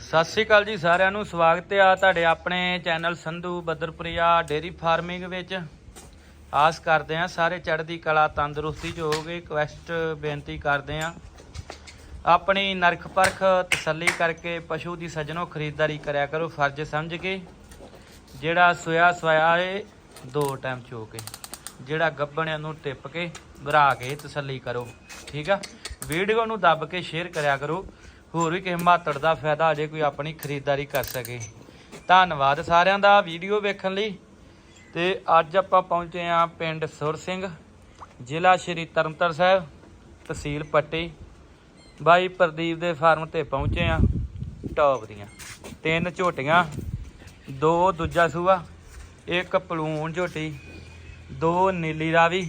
ਸਤਿ ਸ੍ਰੀ ਅਕਾਲ ਜੀ ਸਾਰਿਆਂ ਨੂੰ, ਸਵਾਗਤ ਹੈ ਆ ਤੁਹਾਡੇ ਆਪਣੇ channel Sandhu Badarpuria dairy farming ਵਿੱਚ। ਆਸ ਕਰਦੇ ਆ ਸਾਰੇ ਚੜ੍ਹਦੀ ਕਲਾ ਤੰਦਰੁਸਤੀ ਚ ਹੋਗੇ ਕੁਐਸਟ ਬੇਨਤੀ ਕਰਦੇ ਆ ਆਪਣੀ ਨਰਖ ਪਰਖ ਤਸੱਲੀ ਕਰਕੇ ਪਸ਼ੂ ਦੀ ਸੱਜਣੋ ਖਰੀਦਦਾਰੀ ਕਰਿਆ ਕਰੋ, ਫਰਜ਼ ਸਮਝ ਕੇ। ਜਿਹੜਾ ਸੋਇਆ ਸੋਇਆ ਏ, ਦੋ ਟਾਈਮ ਚੋ ਕੇ। ਜਿਹੜਾ ਗੱਬਣਿਆਂ ਨੂੰ ਟਿੱਪ ਕੇ ਭਰਾ ਕੇ ਤਸੱਲੀ ਕਰੋ। ਠੀਕ ਆ? ਵੀਡੀਓ ਨੂੰ ਦੱਬ ਕੇ ਸ਼ੇਅਰ ਕਰਿਆ ਕਰੋ। ਹੋਰ ਵੀ ਕਿਸੇ ਮਾਤੜ ਦਾ ਫਾਇਦਾ ਜੇ ਕੋਈ ਆਪਣੀ ਖਰੀਦਦਾਰੀ ਕਰ ਸਕੇ। ਧੰਨਵਾਦ ਸਾਰਿਆਂ ਦਾ ਵੀਡੀਓ ਵੇਖਣ ਲਈ। ਤੇ ਅੱਜ ਆਪਾਂ ਪਹੁੰਚੇ ਆ ਪਿੰਡ ਸੁਰ ਸਿੰਘ, ਜ਼ਿਲ੍ਹਾ ਸ਼੍ਰੀ ਤਰਨਤਾਰਨ ਸਾਹਿਬ, ਤਹਿਸੀਲ ਪੱਟੀ। ਬਾਈ ਪ੍ਰਦੀਪ ਦੇ ਫਾਰਮ ਤੇ ਪਹੁੰਚੇ ਆ ਟੌਪ ਦੀਆਂ। ਤਿੰਨ ਝੋਟੀਆਂ, ਦੋ ਦੂਜਾ ਸੂਆ, ਇੱਕ ਪਲੂਣ ਝੋਟੀ, ਦੋ ਨੀਲੀ ਰਾਵੀ।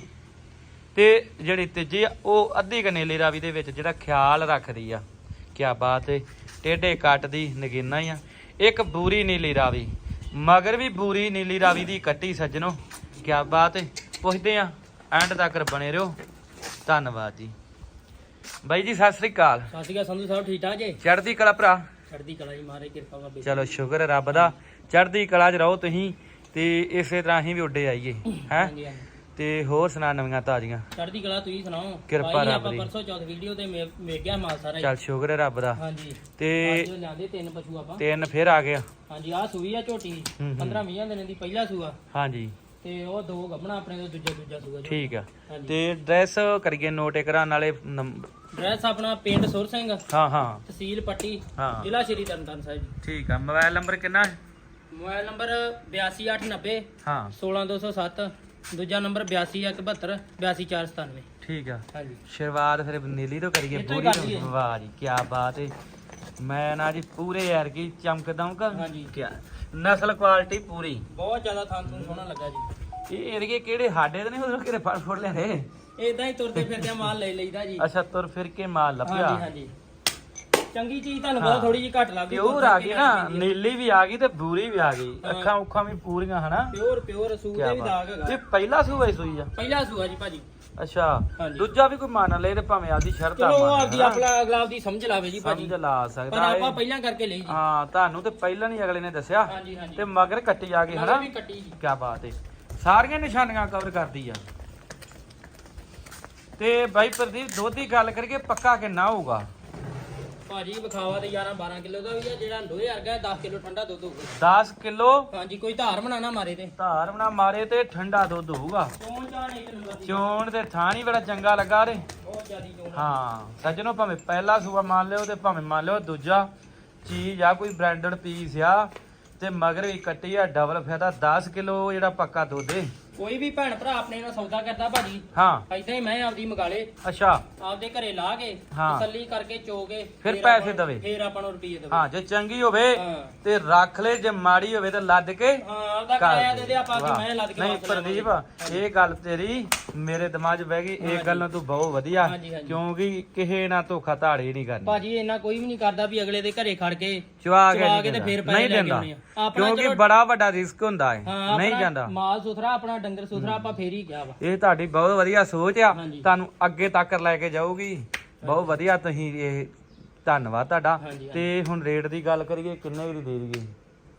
ਤੇ ਜਿਹੜੀ ਤੀਜੀ ਆ, ਉਹ ਅੱਧੀ ਕ ਨੀਲੀ ਰਾਵੀ ਦੇ ਵਿੱਚ ਜਿਹੜਾ ਖਿਆਲ ਰੱਖਦੀ ਆ। ਕਿਆ ਬਾਤ ਏ। ਟੇਢੇ ਕੱਟ ਦੀ ਨਗੀਨਾ ਹੀ ਆ। ਇੱਕ ਬੂਰੀ ਨੀਲੀ ਰਾਵੀ ਮਗਰ ਵੀ ਬੂਰੀ ਨੀਲੀ ਰਾਵੀ ਦੀ ਕੱਟੀ ਸੱਜਣੋ। ਕਿਆ ਬਾਤ ਏ। ਪੁੱਛਦੇ ਆ ਐਂਡ ਤੱਕ ਬਣੇ ਰਹੋ। ਧੰਨਵਾਦ ਜੀ। ਬਾਈ ਜੀ ਸਤਿ ਸ੍ਰੀ ਅਕਾਲ। ਸਤਿ ਸ਼੍ਰੀ ਅਕਾਲ ਸੰਧੂ ਸਾਹਿਬ ਠੀਕ ਠਾਕ ਜੀ? ਚੜ੍ਹਦੀ ਕਲਾ ਭਰਾ। ਚੜ੍ਹਦੀ ਕਲਾ ਜੀ ਮਹਾਰਾਜ ਕਿਰਪਾ ਬਾਬੇ ਚਲੋ ਸ਼ੁਕਰ ਹੈ ਰੱਬ ਦਾ। ਚੜ੍ਹਦੀ ਕਲਾ 'ਚ ਰਹੋ ਤੁਸੀਂ ਤੇ ਇਸੇ ਤਰ੍ਹਾਂ ਹੀ ਵੀ ਉੱਡੇ ਆਈਏ। ਹੈ। ਤੇ ਹੋਰ ਸੁਣਾ ਨਵੀਆਂ ਤਾਜ਼ੀਆਂ। ਚੜ੍ਹਦੀ ਕਲਾ ਤੁਸੀਂ ਸੁਣਾਓ? ਕਿਰਪਾ ਭਾਈ, ਰੱਬ ਆਪਾਂ ਦੀ। ਪਰਸੋਂ ਚੌਥ ਵੀਡੀਓ ਤੇ ਮੇ- ਵੇਖ ਗਿਆ ਮਾਲ ਸਾਰਾ ਚੱਲ ਸ਼ੁਕਰ ਹੈ ਰੱਬ ਦਾ। ਹਾਂਜੀ। ਤੇ ਅੱਜ ਲਿਆਂਦੇ ਤਿੰਨ ਪਸ਼ੂ ਆਪਾਂ। ਤਿੰਨ ਫਿਰ ਆ ਗਿਆ ਹਾਂਜੀ ਆਹ ਸੂਈ ਆ ਝੋਟੀ। ਹੂੰ, ਹੂੰ। 15 20 ਦਿਨਾਂ ਦੀ ਪਹਿਲਾ ਸੂਆ। ਹਾਂਜੀ। ਤੇ ਉਹ ਦੋ ਗੱਭਣਾ ਆਪਣੇ ਤੋਂ ਦੂਜਾ ਦੂਜਾ ਸੂਆ ਜੀ ਠੀਕ ਆ। ਹਾਂਜੀ। ਤੇ ਡਰੈਸ ਕਰੀਏ ਨੋਟ ਕਰਾਂ ਨਾਲੇ ਨੰਬ- ਡਰੈਸ ਆਪਣਾ ਪਿੰਡ ਸੁਰ ਸਿੰਘ। ਹਾਂ ਹਾਂ। ਤਹਿਸੀਲ ਪੱਟੀ ਹਾਂ। ਜ਼ਿਲ੍ਹਾ ਸ਼੍ਰੀ ਤਰਨਤਾਰਨ ਸਾਹਿਬ ਜੀ। ਠੀਕ ਆ। ਮੋਬਾਈਲ ਨੰਬਰ ਕਿੰਨਾ ਹੈ? ਮੋਬਾਈਲ ਨੰਬਰ 82890 ਹਾਂ। 16207 ਦੂਜਾ ਨੰਬਰ 82172 82497 ਠੀਕ ਆ। ਹਾਂਜੀ। ਸ਼ੁਰੂਆਤ ਫਿਰ ਨੀਲੀ ਤੋਂ ਕਰੀਏ ਹੀ ਪੂਰੀ ਕਰ ਲਈਏ। ਤੋਂ ਵਾਹ ਜੀ ਕੀ ਬਾਤ ਹੈ ਮੈਂ ਨਾ ਜੀ ਪੂਰੇ ਯਾਰ ਕੀ ਚਮਕ ਦਊਂਗਾ ਹਾਂਜੀ। ਕੀ ਨਸਲ ਕੁਆਲਿਟੀ ਪੂਰੀ। ਬਹੁਤ ਜ਼ਿਆਦਾ ਥਾਂ ਤੋਂ ਸੋਹਣਾ ਲੱਗਾ ਜੀ। ਇਹ ਏਰੀਏ ਕਿਹੜੇ ਸਾਡੇ ਤੇ ਨਹੀਂ ਉਧਰੋਂ ਕਿਹੜੇ ਫੜ ਫੜ ਲਿਆਏ ਇਦਾਂ ਹੀ ਤੁਰਦੇ ਫਿਰਦੇ ਮਾਲ ਲੈ ਲਈਦਾ ਜੀ। ਅੱਛਾ ਤੁਰ ਫਿਰ ਕੇ ਮਾਲ ਲੱਭਿਆ। ਹਾਂਜੀ ਹਾਂਜੀ। ਚੰਗੀ ਚੀਜ਼ ਤੁਹਾਨੂੰ। ਪਤਾ ਥੋੜੀ ਜਿਹੀ ਘੱਟ ਲੱਗਦੀ ਪਿਓਰ ਆ ਗਈ ਨਾ ਨੀਲੀ ਵੀ ਆ ਗਈ ਤੇ ਬੂਰੀ ਵੀ ਆ ਗਈ। ਅੱਖਾਂ ਉੱਖਾਂ ਵੀ ਪੂਰੀਆਂ ਹਨਾ? ਪਿਓਰ ਪਿਓਰ ਸੂਟ ਦੇ ਵੀ ਦਾਗ ਹੈਗਾ। ਇਹ ਪਹਿਲਾ ਸੂਆ ਹੀ ਸੂਈ ਆ। ਪਹਿਲਾ ਸੂਆ ਜੀ ਭਾਜੀ। ਅੱਛਾ। ਦੂਜਾ ਵੀ ਕੋਈ ਮੰਨ ਲਏ ਤੇ ਭਾਵੇਂ ਆਦੀ ਚਲੋ ਮੰਨ ਆਪਦੀ ਹਨਾ। ਆਪਣਾ ਅਗਲਾ ਆਪਦੀ ਸਮਝ ਲਾਵੇ ਜੀ ਭਾਜੀ। ਸਮਝ ਲਾ ਪਰ ਸਕਦਾ ਆਪਾਂ ਇਹ ਪਹਿਲਾਂ ਕਰਕੇ ਲਈ ਜੀ। ਹਾਂ ਤੁਹਾਨੂੰ ਤੇ ਪਹਿਲਾਂ ਨਹੀਂ ਅਗਲੇ ਨੇ ਦੱਸਿਆ। ਤੇ ਮਗਰ ਕੱਟੀ ਆ ਗਈ ਹਨਾ? ਵੀ ਕੱਟੀ ਜੀ। ਕੀ ਬਾਤ ਹੈ ਸਾਰੀਆਂ ਨਿਸ਼ਾਨੀਆਂ ਕਵਰ ਕਰਦੀ ਆ। ਤੇ ਬਾਈ ਪ੍ਰਦੀਪ ਦੁੱਧ ਗੱਲ ਕਰੀਏ ਪੱਕਾ ਕਿੰਨਾ ਹੋਊਗਾ? ਭਾਜੀ ਵਿਖਾਵਾ ਤੇ 11 12 ਕਿਲੋ ਦਾ ਵੀ ਆ ਜਿਹੜਾ ਲੋਹੇ ਵਰਗਾ 10 ਕਿਲੋ ਠੰਡਾ ਦੁੱਧ ਹੋਊਗਾ। 10 ਕਿਲੋ? ਹਾਂਜੀ ਕੋਈ ਧਾਰ ਬਣਾਣਾ ਮਾਰੇ ਤੇ। ਧਾਰ ਬਣਾ ਮਾਰੇ ਤੇ ਠੰਡਾ ਦੁੱਧ ਹੋਊਗਾ। ਚੋਣ ਚਾਣ ਇੱਕ ਨੰਬਰ ਦੀ। ਚੋਣ ਤੇ ਥਾਂ ਹੀ ਬੜਾ ਚੰਗਾ ਲੱਗਾ ਰੇ ਬਹੁਤ ਜ਼ਿਆਦੀ ਚੋਣ ਹਾਂ ਸੱਜਣੋ ਭਾਵੇਂ ਪਹਿਲਾ ਸੂਆ ਮੰਨ ਲਿਓ ਤੇ ਭਾਵੇਂ ਮੰਨ ਲਿਓ ਦੂਜਾ ਚੀਜ਼ ਆ ਕੋਈ ਬ੍ਰਾਂਡਡ ਪੀਸ ਆ ਤੇ ਮਗਰ ਵੀ ਕੱਟੀ ਆ ਡਬਲ ਫਾਇਦਾ 10 ਕਿਲੋ ਜਿਹੜਾ ਪੱਕਾ ਦੁੱਧ ਏ। ਕੋਈ ਵੀ ਭੈਣ ਭਰਾ ਆਪਣੇ ਨਾਲ ਸੌਦਾ ਕਰਦਾ ਭਾਜੀ। ਹਾਂ। ਐਦਾਂ ਹੀ ਮੈਂ ਆਪਦੀ ਮਗਾਲੇ ਅੱਛਾ। ਆਪਦੇ ਘਰੇ ਲਾ ਕੇ ਹਾਂ। ਤਸੱਲੀ ਕਰਕੇ ਚੋ ਕੇ ਫਿਰ ਪੈਸੇ ਦਵੇ। ਫਿਰ ਆਪਾਂ ਨੂੰ ਰੁਪਏ ਦੇਵੇ। ਹਾਂ ਜੇ ਚੰਗੀ ਹੋਵੇ ਹਾਂ। ਤੇ ਰੱਖ ਲੈ ਜੇ ਮਾੜੀ ਹੋਵੇ ਤੇ ਲੱਦ ਕੇ ਹਾਂ। ਕਰ ਕਿਰਾਇਆ ਦੇ ਦੇ ਆਪਾਂ ਕਿ ਵਾਹ। ਮੈਂ ਲੱਦ ਕੇ ਨਹੀਂ ਵਾਪਸ ਪ੍ਰਦੀਪ ਲਿਆਵਾਂਗੇ। ਇਹ ਗੱਲ ਤੇਰੀ ਮੇਰੇ ਦਿਮਾਗ 'ਚ ਬਹਿ ਗਈ ਇਹ। ਗੱਲ ਤੂੰ ਬਹੁਤ ਵਧੀਆ ਹਾਂਜੀ, ਹਾਂਜੀ। ਕਿਉਂਕਿ ਕਿਸੇ ਨਾਲ ਧੋਖਾ ਧਾੜੀ ਨਹੀਂ ਕਰਨੀ ਭਾਜੀ ਇਹਨਾਂ ਕੋਈ ਵੀ ਨਹੀਂ ਕਰਦਾ ਵੀ ਅਗਲੇ ਦੇ ਘਰੇ ਖੜ ਕੇ ਚਵਾ ਕੇ ਚਵਾ ਨਹੀਂ ਕੇ ਤੇ ਦਿੰਦਾ। ਫਿਰ ਪੈਸੇ ਨਹੀਂ ਲੈ ਕੇ ਦਿੰਦਾ ਆਉਣੇ ਆ। ਆਪਣਾ ਕਿਉਂਕਿ ਚਲੋ- ਬੜਾ ਵੱਡਾ ਰਿਸਕ ਹੁੰਦਾ ਹੈ ਹਾਂ ਨਹੀਂ ਆਪਣਾ ਜਾਂਦਾ ਮਾਲ ਸੁਥਰਾ ਆਪਣਾ ਡੰਗਰ ਸੁਥਰਾ ਆਪਾਂ ਫੇਰ ਹੀ ਗਿਆ ਵਾ ਇਹ ਤੁਹਾਡੀ ਬਹੁਤ ਵਧੀਆ ਸੋਚ ਆ ਹਾਂਜੀ। ਤੁਹਾਨੂੰ ਅੱਗੇ ਤੱਕ ਲੈ ਕੇ ਜਾਊਗੀ ਬਹੁਤ ਵਧੀਆ ਤੁਸੀਂ ਇਹ ਧੰਨਵਾਦ ਤੁਹਾਡਾ ਹਾਂਜੀ, ਤੇ ਹੁਣ ਰੇਟ ਦੀ ਗੱਲ ਕਰੀਏ ਕਿੰਨੇ ਦੀ ਦੇ ਦਈਏ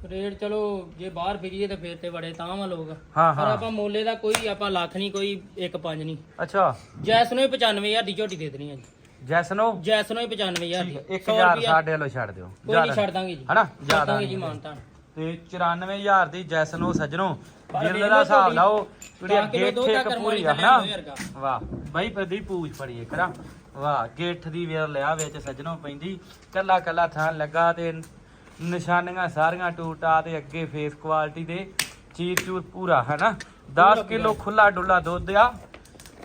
ਰੇਟ ਚਲੋ ਜੇ ਬਾਹਰ ਫਿਰੀਏ ਤੇ ਫੇਰ ਤੇ ਬੜੇ ਤਾਂ ਵਾ ਲੋਕ। ਹਾਂ ਪਰ ਹਾਂ। ਆਪਾਂ ਮੋਲੇ ਦਾ ਕੋਈ ਆਪਾਂ ਲੱਖ ਨਹੀਂ ਕੋਈ 1.5 ਨਹੀਂ। ਅੱਛਾ। ਜੈਸ ਨੂੰ ਹੀ 95000 ਦੀ ਝੋਟੀ ਦੇ ਦੇਣੀ ਆ ਜੀ। ਜੈਸਨੋ? ਜੈਸ ਨੂੰ ਹੀ 95000 ਦੀ 1000 ਸਾਡੇ ਵੱਲੋਂ ਛੱਡ ਦਿਓ। ਕੋਈ ਨਹੀਂ ਛੱਡ ਦਾਂਗੇ ਜੀ। ਹਨਾ? ਛੱਡ ਜ਼ਿਆਦਾ ਦਾਂਗੇ ਜੀ ਨਹੀਂ। ਮਾਨਤਾ ਤੇ 94000 ਦੀ ਜੈਸਨੋ ਸੱਜਣੋ। ਪਰ ਵੇਖ ਦਾ ਹਿਸਾਬ ਤੁਹਾਡੀ। ਲਾਓ ਜਿਹੜੀ ਕਿਲੋ ਦੁੱਧ ਦਾ ਇੱਕ ਕਰਮਾਂ ਪੂਰੀ ਦੀ ਆ ਥੱਲੇ ਹਨਾ। ਵਾਹ ਬਾਈ ਪ੍ਰਦੀਪ ਪੂਛ ਫੜੀਏ ਕਰਾਂ ਵਾਹ ਗੇਠ ਦੀ ਵੇਰ ਲਿਆ ਵਿੱਚ ਸੱਜਣੋ ਪੈਂਦੀ। ਕੱਲਾ ਕੱਲਾ ਥਾਂ ਲੱਗਾ ਤੇ ਨਿਸ਼ਾਨੀਆਂ ਸਾਰੀਆਂ ਟੂਟਾ ਤੇ ਅੱਗੇ ਫੇਸ ਕੁਆਲਿਟੀ ਦੇ ਚੀਰ ਚੂਰ ਪੂਰਾ ਹਨਾ? 10 ਕਿਲੋ ਖੁੱਲਾ ਡੁੱਲਾ ਦੁੱਧ ਆ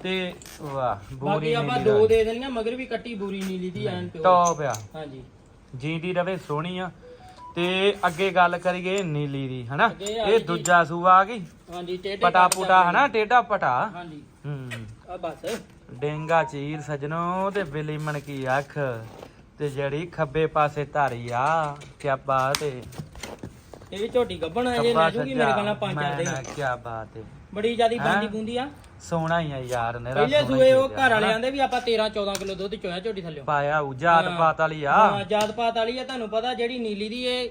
ਤੇ ਵਾਹ ਬਾਕੀ ਬੂਰੀ ਆਪਾਂ ਨੀਲੀ ਦੋ ਦੇ ਦੇਣੀਆਂ ਮਗਰ ਵੀ ਕੱਟੀ ਬੂਰੀ ਨੀਲੀ ਦੀ ਐਨ ਪਿਓ। ਟੌਪ ਆ। ਹਾਂਜੀ। ਜੀਂਦੀ ਰਵੇ ਸੋਹਣੀ ਆ। ਤੇ ਅੱਗੇ ਗੱਲ ਕਰੀਏ ਨੀਲੀ ਦੀ ਹਨਾ? ਅੱਗੇ ਆ ਇਹ ਗਈ ਦੂਜਾ ਸੂਆ ਆ ਗਈ। ਹਾਂਜੀ ਟੇਡੇ ਪਟਾ ਪੁਟਾ ਹਨਾ? ਟੇਡਾ ਪਟਾ। ਹਾਂਜੀ। ਹੂੰ। ਆ ਬਸ। ਡੇਂਗਾ ਚੀਰ ਸਜਣੋ ਤੇ ਬਿਲੀ ਮਣ ਕੀ ਅੱਖ। ਤੇ ਜਿਹੜੀ ਖੱਬੇ ਪਾਸੇ ਧਾਰੀ ਆ ਕਿਆ ਬਾਤ ਏ ਇਹ ਵੀ ਝੋਟੀ ਗੱਬਣ ਆ ਜੇ ਲੈ ਜੂਗੀ ਮੇਰੇ ਕੋਲ ਪੰਜ ਚਾਰ ਦੇ। ਕਿਆ ਬਾਤ ਏ ਬੜੀ ਜਿਆਦੀ ਹੈਂ? ਬਾਂਦੀ ਬੂੰਦੀ ਆ। ਸੋਹਣਾ ਹੀ ਆ ਯਾਰ ਮੇਰਾ ਪਹਿਲੇ ਸੂਏ ਹੀ ਉਹ ਘਰ ਵਾਲੇ? ਆਂਦੇ ਵੀ ਆਪਾਂ 13 14 ਕਿਲੋ ਦੁੱਧ ਚੋਇਆ ਝੋਟੀ ਥੱਲੇ ਪਾਇਆ ਉਹ ਜਾਤ ਹਾਂ। ਪਾਤ ਵਾਲੀ ਆ। ਹਾਂ ਜਾਤ ਪਾਤ ਵਾਲੀ ਆ ਤੁਹਾਨੂੰ ਪਤਾ ਜਿਹੜੀ ਨੀਲੀ ਦੀ ਇਹ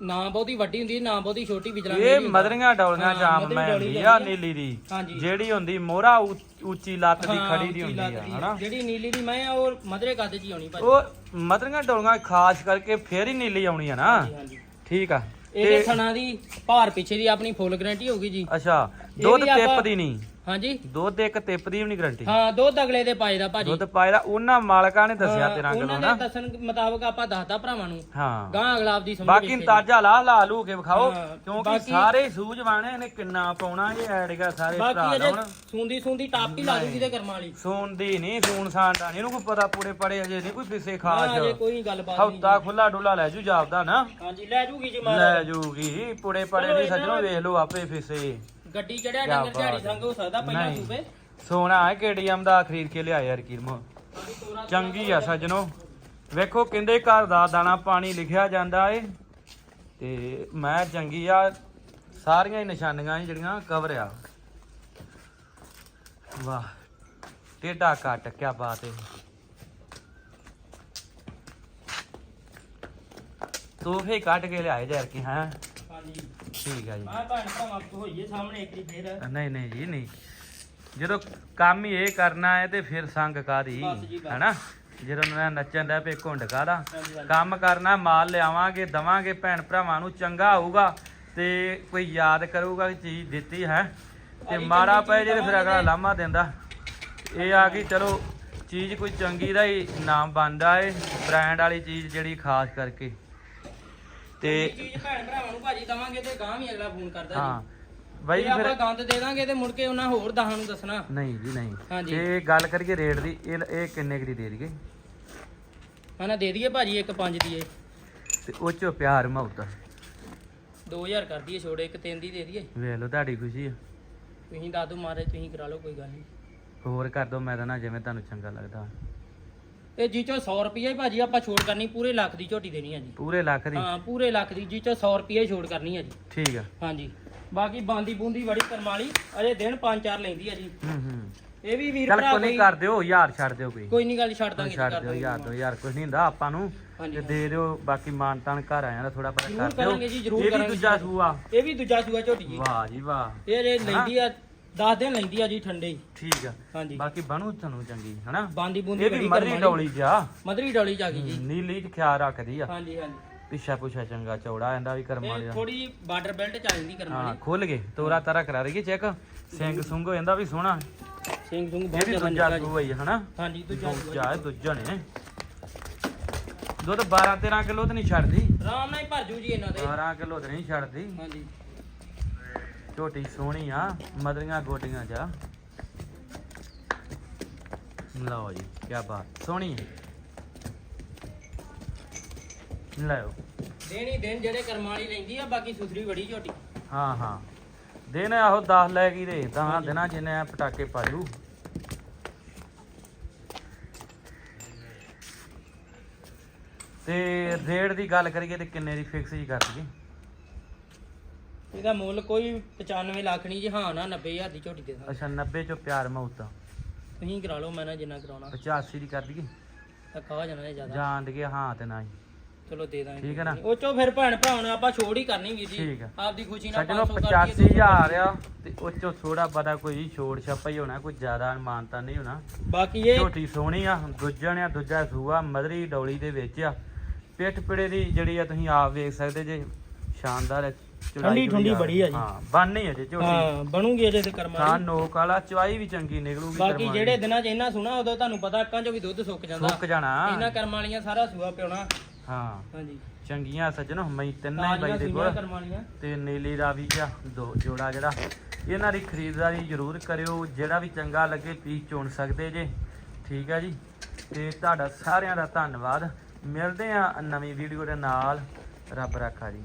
ਨਾ ਬਹੁਤੀ ਵੱਡੀ ਹੁੰਦੀ ਨਾ ਬਹੁਤੀ ਛੋਟੀ ਵਿਚਲਾ ਇਹ ਮਦਰੀਆਂ ਡੌਲੀਆਂ ਮਧਰੀ ਮੈਂ ਹੁੰਦੀ ਆ। ਨੀਲੀ ਦੀ। ਜਿਹੜੀ ਹੁੰਦੀ ਮੋਹਰਾ ਉੱਚ- ਲੱਤ ਦੀ ਖੜੀ ਦੀ ਹੁੰਦੀ ਆ ਹਨਾ? ਜਿਹੜੀ ਨੀਲੀ ਦੀ ਮੈਂ ਆ ਉਹ ਮਧਰੇ ਕੱਦ ਚ ਹੀ ਆਉਣੀ ਭਾਜੀ। ਉਹ ਮਦਰੀਆਂ ਡੌਲੀਆਂ ਖਾਸ ਕਰਕੇ ਫੇਰ ਹੀ ਨੀਲੀ ਆਉਣੀ ਆ ਨਾ? ਠੀਕ ਆ। ਇਹਦੇ ਥਣਾ ਦੀ ਭਾਰ ਪਿੱਛੇ ਦੀ ਆਪਣੀ ਫੁੱਲ ਗਾਰੰਟੀ ਹੋਊਗੀ ਜੀ। ਅੱਛਾ ਦੁੱਧ ਟਿਪ ਦੀ ਨਹੀਂ। ਹਾਂਜੀ? ਦੁੱਧ ਇੱਕ ਟਿਪ ਦੀ ਵੀ ਨਹੀਂ ਗਰੰਟੀ ਹਾਂ ਦੁੱਧ ਅਗਲੇ ਦੇ ਪਾਏ ਦਾ ਭਾਜੀ। ਦੁੱਧ ਪਾਏ ਦਾ ਉਹਨਾਂ ਮਾਲਕਾਂ ਨੇ ਦੱਸਿਆ ਹਾਂ, 13 ਕਿਲੋ ਉਹਨਾਂ ਨਾ ਦੇ ਦੱਸਣ ਮੁਤਾਬਕ ਆਪਾਂ ਦੱਸਦਾ ਭਰਾਵਾਂ ਨੂੰ। ਹਾਂ। ਗਾਂ ਅਗਲਾ ਆਪਦੀ ਸਮਝ ਬਾਕੀ ਅੰਦਾਜ਼ਾ ਲਾ ਲਾ ਲੂ ਕੇ ਵਿਖਾਓ ਹਾਂ, ਕਿਉਂਕਿ ਸਾਰੇ ਸੂਝਵਾਨੇ ਨੇ ਕਿੰਨਾ ਪਾਉਣਾ ਇਹ ਐਡਗਾ ਸਾਰੇ ਭਰਾ ਲਾਉਣ। ਸੁੰਦੀ ਸੁੰਦੀ ਟਾਪ ਹੀ ਲਾ ਦੂਗੀ ਤੇ ਕਰਮਾਂ ਵਾਲੀ। ਸੂਣਦੀ ਨਹੀਂ ਸੂਣ ਸਾਂਡਾ ਨੀ ਇਹਨੂੰ ਕੋਈ ਪਤਾ ਪੂਰੇ ਪੜੇ ਅਜੇ ਨਹੀਂ ਕੋਈ ਹਾਂ ਖਾਸ ਅਜੇ ਕੋਈ ਗੱਲਬਾਤ ਨਹੀਂ। ਹਫਤਾ ਖੁੱਲਾ ਡੁੱਲਾ ਲੈ ਜੂ ਜਾਪਦਾ ਨਾ। ਹਾਂਜੀ ਲੈ ਜੂਗੀ ਜੀ ਲੈ ਮਾਰਾ ਜੂਗੀ ਪੁੜੇ ਪੜੇ ਨਹੀਂ ਸੱਜਣੋ ਵੇਖ ਲਓ ਆਪੇ ਫਿਸੇ। ਗੱਡੀ ਚੜਿਆ ਕਿਆ ਡੰਗਰ ਝਾੜੀ ਬਾਤ। ਸੰਗ ਹੋ ਸਕਦਾ ਪਹਿਲਾਂ ਨਹੀਂ। ਸੂਬੇ? ਸੋਨਾ ਹੈ ਕੇਡੀਐਮ ਦਾ ਖਰੀਦ ਕੇ ਲਿਆ ਯਾਰ ਕੀਰਮੋ। ਤੋਰਾ- ਚੰਗੀ ਆ ਸੱਜਣੋ। ਵੇਖੋ ਕਹਿੰਦੇ ਘਰ ਦਾ ਦਾਣਾ ਪਾਣੀ ਲਿਖਿਆ ਜਾਂਦਾ ਏ। ਤੇ ਮੈਂ ਚੰਗੀ ਆ ਸਾਰੀਆਂ ਹੀ ਨਿਸ਼ਾਨੀਆਂ ਹੀ ਜਿਹੜੀਆਂ ਕਵਰ ਆ। ਵਾਹ ਟੇਡਾ ਕੱਟ ਕਿਆ ਬਾਤ ਏ। ਤੋਹਫੇ ਕੱਟ ਕੇ ਲਿਆਏ ਯਾਰ ਕੀ ਹਾਂ? ਹਾਂਜੀ। ਠੀਕ ਆ ਜੀ। ਆ ਭੈਣ ਭਰਾਵਾਂ ਤੋਂ ਹੋਈਏ ਸਾਹਮਣੇ ਇੱਕ ਦੀ ਫੇਰ। ਨਹੀਂ ਨਹੀਂ ਜੀ ਨਹੀਂ। ਜਦੋਂ ਕੰਮ ਹੀ ਇਹ ਕਰਨਾ ਹੈ ਤੇ ਫਿਰ ਸੰਗ ਕਾਦੀ ਬਸ ਜੀ, ਬਸ। ਹੈਨਾ? ਜਦੋਂ ਮੈਂ ਨੱਚਣ ਦਾ ਪੇ ਘੁੰਡ ਕਾਦਾ ਹਾਂਜੀ, ਹਾਂਜੀ। ਕੰਮ ਕਰਨਾ ਮਾਲ ਲਿਆਵਾਂਗੇ ਦਵਾਂਗੇ ਭੈਣ ਭਰਾਵਾਂ ਨੂੰ ਚੰਗਾ ਹੋਊਗਾ ਤੇ ਕੋਈ ਯਾਦ ਕਰੂਗਾ ਕਿ ਚੀਜ਼ ਦਿੱਤੀ ਹੈ? ਤੇ ਅਸੀਂ ਮਾੜਾ ਚੰਗੀ ਪਏ ਚੀਜ਼ ਜਿਹੜੇ ਫਿਰ ਅਗਲਾ ਦਵਾਂਗੇ। ਲਾਮਾ ਦਿੰਦਾ। ਇਹ ਆ ਕਿ ਚਲੋ ਚੀਜ਼ ਕੋਈ ਚੰਗੀ ਦਾ ਹੀ ਨਾਮ ਬਣਦਾ ਏ ਬ੍ਰਾਂਡ ਵਾਲੀ ਚੀਜ਼ ਜਿਹੜੀ ਖਾਸ ਕਰਕੇ। ਤੇ ਚੀਜ਼ ਭੈਣ ਭਰਾਵਾਂ ਨੂੰ ਭਾਜੀ ਦਵਾਂਗੇ ਤੇ ਗਾਂ ਵੀ ਅਗਲਾ ਫੋਨ ਕਰਦਾ ਹਾਂ ਜੀ ਬਾਈ ਜੇ ਜੀ ਫਿਰ ਆਪਾਂ ਗੰਦ ਦੇ ਦਾਂਗੇ ਤੇ ਮੁੜ ਕੇ ਉਹਨਾਂ ਹੋਰ ਦਹਾਂ ਨੂੰ ਦੱਸਣਾ। ਨਹੀਂ ਜੀ ਨਹੀਂ। ਹਾਂਜੀ। ਇਹ ਗੱਲ ਕਰੀਏ ਰੇਟ ਦੀ ਇਹ ਇਹ ਕਿੰਨੇ ਕੁ ਦੀ ਦੇ ਦਈਏ? ਹਨਾ ਦੇ ਦਈਏ ਭਾਜੀ ਇੱਕ ਪੰਜ ਦੀ ਏ। ਤੇ ਉਹ ਚੋਂ ਪਿਆਰ ਮੁਹੱਬਤ। 2000 ਕਰ ਦਈਏ ਛੋੜੇ ਇੱਕ ਤਿੰਨ ਦੀ ਦੇ ਦਈਏ। ਵੇਖ ਲਓ ਤੁਹਾਡੀ ਖੁਸ਼ੀ ਆ। ਤੁਸੀਂ ਦੱਸ ਦਿਓ ਮਾਰੇ ਤੁਸੀਂ ਕਰਾ ਲਓ ਕੋਈ ਗੱਲ ਨਹੀਂ। ਹੋਰ ਕਰ ਦੋ ਮੈਂ ਤਾਂ ਨਾ ਜਿਵੇਂ ਤੁਹਾਨੂੰ ਚੰਗਾ ਲੱਗਦਾ। ਇਹ ਜੀ ਚੋਂ 100 ਰੁਪਏ ਭਾਜੀ ਆਪਾਂ ਛੋੜ ਕਰਨੀ ਪੂਰੇ ਲੱਖ ਦੀ ਝੋਟੀ ਦੇਣੀ ਹੈ ਜੀ। ਪੂਰੇ ਲੱਖ ਦੀ? ਹਾਂ ਪੂਰੇ ਲੱਖ ਦੀ ਜੀ ਚੋਂ 100 ਰੁਪਏ ਛੋੜ ਕਰਨੀ ਹੈ ਜੀ। ਠੀਕ ਆ। ਹਾਂਜੀ। ਬਾਕੀ ਬਾਂਦੀ ਬੂੰਦੀ ਬੜੀ ਕਰਮਾਲੀ ਅਜੇ ਦਿਨ 5-4 ਲੈਂਦੀ ਹੈ ਜੀ। ਹੂੰ ਹੂੰ। ਇਹ ਵੀ ਵੀਰ ਭਰਾ ਕੋਈ ਨਹੀਂ ਕਰ ਦਿਓ ਯਾਰ ਛੱਡ ਦਿਓ ਕੋਈ। ਕੋਈ ਨਹੀਂ ਗੱਲ ਛੱਡ ਦਾਂਗੇ ਛੱਡ ਦਿਓ ਯਾਰ ਦੋ ਯਾਰ ਕੁਝ ਨਹੀਂ ਹੁੰਦਾ ਆਪਾਂ ਨੂੰ। ਤੇ ਦੇ ਦਿਓ ਬਾਕੀ ਮਾਨ ਤਾਨ ਘਰ ਆਇਆ ਦਾ ਥੋੜਾ ਜ਼ਰੂਰ ਕਰ ਦਿਓ। ਇਹ ਵੀ ਦੂਜਾ। ਸੂਆ। ਇਹ ਵੀ ਦੂਜਾ ਸੂਆ ਝੋਟੀ ਜੀ। ਵਾਹ ਜੀ ਵਾਹ। ਇਹ ਲੈਂਦੀ ਆ 10 ਦਿਨ ਲੈਂਦੀ ਆ ਜੀ ਠੰਡੇ ਹੀ। ਠੀਕ ਆ। ਹਾਂਜੀ। ਬਾਕੀ ਬਣੂ ਤੁਹਾਨੂੰ ਚੰਗੀ ਹਨਾ? ਬਾਂਦੀ ਬੂੰਦੀ ਇਹ ਵੀ ਮਰੀ ਡੌਲੀ ਜਾ। ਮਦਰੀ ਡੌਲੀ ਚ ਆ ਗਈ ਜੀ। ਨੀਲੀ ਚ ਖਿਆਲ ਰੱਖਦੀ ਆ। ਹਾਂਜੀ ਹਾਂਜੀ। ਪਿੱਛਾ ਪੁੱਛਾ ਚੰਗਾ ਚੌੜਾ ਇਹਦਾ ਵੀ ਕਰਮ ਵਾਲਿਆ। ਥੋੜੀ ਬਾਰਡਰ ਬੈਲਟ ਚ ਆ ਜਾਂਦੀ ਹਾਂ ਕਰਮਾਲੀ ਖੁੱਲ ਗਏ ਤੋਰਾ ਤਾਰਾ ਕਰਾ ਰਹੀ ਚੈੱਕ। ਸਿੰਘ ਸੁੰਗ ਹੋ ਜਾਂਦਾ ਵੀ ਸੋਹਣਾ। ਸਿੰਘ ਸੁੰਗ ਬਹੁਤ ਜ਼ਿਆਦਾ ਦੂਜਾ ਜੀ। ਸੂ ਹੋਈ ਹਨਾ? ਹਾਂਜੀ ਦੂਜਾ ਦੂਜਾ ਹੈ, ਦੂਜਾ ਨੇ ਦੁੱਧ 12 13 ਕਿਲੋ ਤੇ ਨਹੀਂ ਛੱਡਦੀ। ਆਰਾਮ ਨਾਲ ਹੀ ਭਰ ਜੂ ਜੀ ਇਹਨਾਂ ਦੇ। 12 ਕਿਲੋ ਤੇ ਨਹੀਂ ਛੱਡਦੀ। ਹਾਂਜੀ। ਝੋਟੀ ਸੋਹਣੀ ਆ ਮਦਰੀਆਂ ਗੋਡੀਆਂ ਆ। ਲਓ ਜੀ ਕੀ ਬਾਤ ਸੋਹਣੀ ਹੈ। ਲਓ। ਦੇਣੀ ਦਿਨ ਜਿਹੜੇ ਕਰਮਾਲੀ ਲੈਂਦੀ ਆ ਬਾਕੀ ਸੁਥਰੀ ਬੜੀ ਝੋਟੀ ਹਾਂ ਹਾਂ। ਦਿਨ ਆਹੋ 10 ਲੈ ਗਈ ਦੇ ਤਾਂ ਦਿਨਾਂ ਜਿੰਨੇ ਆ ਪਟਾਕੇ ਪਾਜੂ ਤੇ ਰੇਟ ਦੀ ਗੱਲ ਕਰੀਏ ਤੇ ਕਿੰਨੇ ਦੀ ਫਿਕਸ ਹੀ ਕਰ ਦਈਏ ਇਹਦਾ ਮੁੱਲ ਕੋਈ 95 ਲੱਖ ਨਹੀਂ ਜੀ ਹਾਂ ਨਾ 90000 ਦੀ ਝੋਟੀ ਦੇ ਦਾਂ ਅੱਛਾ 90 ਚੋਂ ਪਿਆਰ ਮੌਤ ਤੁਸੀਂ ਕਰਾ ਲਓ ਮੈਂ ਨਾ ਜਿੰਨਾ ਕਰਾਉਣਾ। 85 ਦੀ ਕਰ ਦਈਏ। ਤਾਂ ਕਹਾ ਜਾਣਾ ਇਹ ਜ਼ਿਆਦਾ। ਜਾਣ ਦੇ ਹਾਂ ਤੇ ਨਾ ਹੀ। ਚਲੋ ਦੇ ਦਾਂਗੇ। ਠੀਕ ਹੈ ਨਾ? ਉਹ ਚੋਂ ਫਿਰ ਭੈਣ ਭਰਾ ਨੂੰ ਆਪਾਂ ਛੋੜ ਹੀ ਕਰਨੀ ਵੀਰ ਜੀ। ਠੀਕ ਹੈ। ਆਪਦੀ ਖੁਸ਼ੀ ਨਾਲ ਸੱਜਣੋ 500 ਕਰ ਦਈਏ, 85000 ਆ ਤੇ ਉਹ ਚੋਂ ਥੋੜਾ ਬੜਾ ਕੋਈ ਛੋੜ ਛਾਪਾ ਹੀ ਹੋਣਾ ਕੋਈ ਜ਼ਿਆਦਾ ਮਾਨਤਾ ਨਹੀਂ ਹੋਣਾ। ਬਾਕੀ ਇਹ ਝੋਟੀ ਸੋਹਣੀ ਆ ਦੂਜਣ ਆ ਦੂਜਾ ਸੂਆ ਮਦਰੀ ਡੌਲੀ ਦੇ ਵਿੱਚ ਆ। ਪਿੱਠ ਪਿੜੇ ਦੀ ਜਿਹੜੀ ਆ ਤੁਸੀਂ ਆਪ ਵੇਖ ਸਕਦੇ ਜੇ ਸ਼ਾਨਦਾਰ ਹੈ। ਚੌੜਾਈ ਠੰਡੀ- ਠੰਡੀ ਬੜੀ ਆ ਜੀ। ਹਾਂ ਬਣਨੀ ਹੈ ਜੇ ਝੋਟੀ। ਹਾਂ ਬਣੂਗੀ ਅਜੇ ਤੇ ਤਾਂ ਕਰਮਾਲੀ ਨੋਕ ਵਾਲਾ ਚਵਾਈ ਵੀ ਚੰਗੀ ਨਿਕਲੂਗੀ ਬਾਕੀ ਕਰਮਾਂ ਜਿਹੜੇ। ਦਿਨਾਂ 'ਚ ਇਹਨਾਂ ਸੁਣਾ ਉਦੋਂ ਤੁਹਾਨੂੰ ਪਤਾ ਅੱਕਾਂ 'ਚੋਂ ਵੀ ਦੁੱਧ ਸੁੱਕ ਜਾਂਦਾ। ਸੁੱਕ ਜਾਣਾ। ਇਹਨਾਂ ਕਰਮਾਲੀਆਂ ਸਾਰਾ ਸੂਆ ਪਿਉਣਾ। ਹਾਂ। ਹਾਂਜੀ। ਚੰਗੀਆਂ ਸੱਜਣੋ ਮਈ ਤਿੰਨਾਂ ਹੀ ਬਾਈ ਦੇ ਕੋਲ। ਤੇ ਨੀਲੀ ਦਾ ਵੀ ਆ ਦੋ ਜੋੜਾ ਜਿਹੜਾ। ਇਹਨਾਂ ਦੀ ਖਰੀਦਦਾਰੀ ਜ਼ਰੂਰ ਕਰਿਓ ਜਿਹੜਾ ਵੀ ਚੰਗਾ ਲੱਗੇ ਪੀਸ ਚੁਣ ਸਕਦੇ ਜੇ। ਠੀਕ ਆ ਜੀ। ਤੇ ਤੁਹਾਡਾ ਸਾਰਿਆਂ ਦਾ ਧੰਨਵਾਦ। ਮਿਲਦੇ ਆ ਨਵੀਂ ਵੀਡੀਓ ਦੇ ਨਾਲ। ਰੱਬ ਰਾਖਾ ਜੀ।